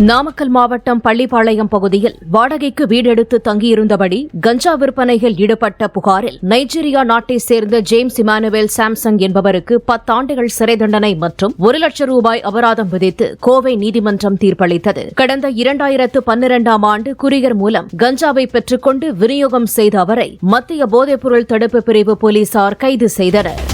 நாமக்கல் மாவட்டம் பள்ளிப்பாளையம் பகுதியில் வாடகைக்கு வீடெடுத்து தங்கியிருந்தபடி கஞ்சா விற்பனையில் ஈடுபட்ட புகாரில் நைஜீரியா நாட்டை சேர்ந்த ஜேம்ஸ் இமானுவேல் சாம்சங் என்பவருக்கு பத்தாண்டுகள் சிறை தண்டனை மற்றும் ஒரு லட்சம் ரூபாய் அபராதம் விதித்து கோவை நீதிமன்றம் தீர்ப்பளித்தது. கடந்த இரண்டாயிரத்து பன்னிரண்டாம் ஆண்டு குரியர் மூலம் கஞ்சாவை பெற்றுக்கொண்டு விநியோகம் செய்த அவரை மத்திய போதைப்பொருள் தடுப்பு பிரிவு போலீசார் கைது செய்தனர்.